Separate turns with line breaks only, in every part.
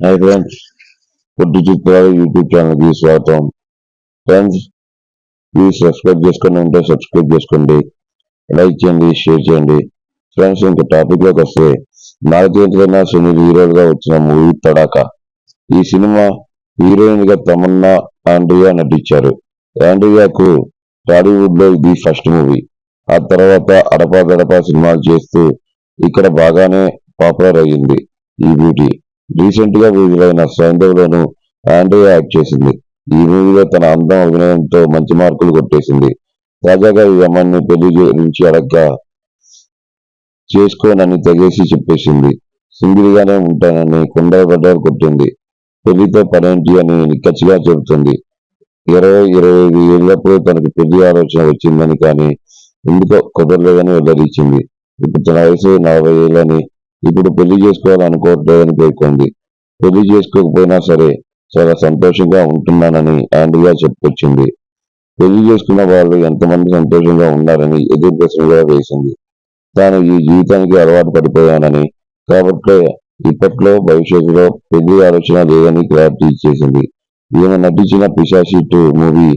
Hi friends పొట్టి చిత్రాలు YouTube ఛానల్కి స్వాగతం. ఫ్రెండ్స్ ప్లీజ్ సబ్స్క్రైబ్ చేసుకుని ఉంటే సబ్స్క్రైబ్ చేసుకోండి. లైక్ చేయండి షేర్ చేయండి. ఫ్రెండ్స్ ఇంకా టాపిక్లోకి వస్తే నాగచైతన్య సునీల్ హీరోలుగా వచ్చిన మూవీ తడాక. ఈ సినిమా హీరోయిన్గా తమన్నా ఆండ్రియా నటించారు. ఆండ్రియాకు టాలీవుడ్లో ఇది ఫస్ట్ మూవీ ఆ తర్వాత అడపా గడపా సినిమాలు చేస్తూ ఇక్కడ బాగానే పాపులర్ అయ్యింది ఈ బ్యూటీ రీసెంట్గా విడుదలైన సౌందర్యలోను ఆండ్రియా యాక్ట్ చేసింది. ఈ మూవీలో తన అందం అభినయంతో మంచి మార్కులు కొట్టేసింది. తాజాగా ఈ అమ్మాయిని పెళ్ళి గురించి అడగ్గా చేసుకోనని తెగేసి చెప్పేసింది. సింగిల్ గానే ఉంటానని కుండబడ్డారు కొట్టింది. పెళ్ళితో పనేంటి అని నిక్కచ్చిగా చెబుతుంది. ఇరవై ఇరవై ఐదు ఏళ్ళప్పుడు తనకు పెళ్ళి ఆలోచన వచ్చిందని కానీ ఎందుకో కుదరలేదని వెల్లడించింది ఇప్పుడు తన వయసు నలభై ఏళ్ళని ఇప్పుడు పెళ్ళి చేసుకోవాలనుకోవట్లేదని పేర్కొంది. పెళ్ళి చేసుకోకపోయినా సరే చాలా సంతోషంగా ఉంటున్నానని ఆండ్రియా చెప్పుకొచ్చింది. పెళ్ళి చేసుకున్న వాళ్ళు ఎంతమంది సంతోషంగా ఉన్నారని ఎదురు ప్రశ్నగా వేసింది. తాను ఈ జీవితానికి అలవాటు పడిపోయానని కాబట్టి ఇప్పట్లో భవిష్యత్తులో పెళ్ళి ఆలోచన లేదని క్లారిటీ ఇచ్చేసింది. ఈమె నటించిన పిశాచి టూ మూవీ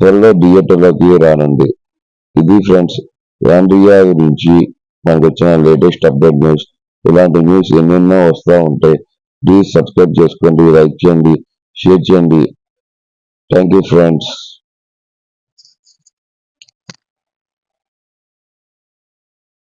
త్వరలో థియేటర్లోకి రానుంది. ఇది ఫ్రెండ్స్ ఆండ్రియా గురించి మనకు వచ్చిన లేటెస్ట్ అప్డేట్ న్యూస్. ఇలాంటి న్యూస్ ఎన్నెన్నో వస్తూ ఉంటాయి ప్లీజ్ సబ్స్క్రైబ్ చేసుకోండి లైక్ చేయండి షేర్ చేయండి. Thank you friends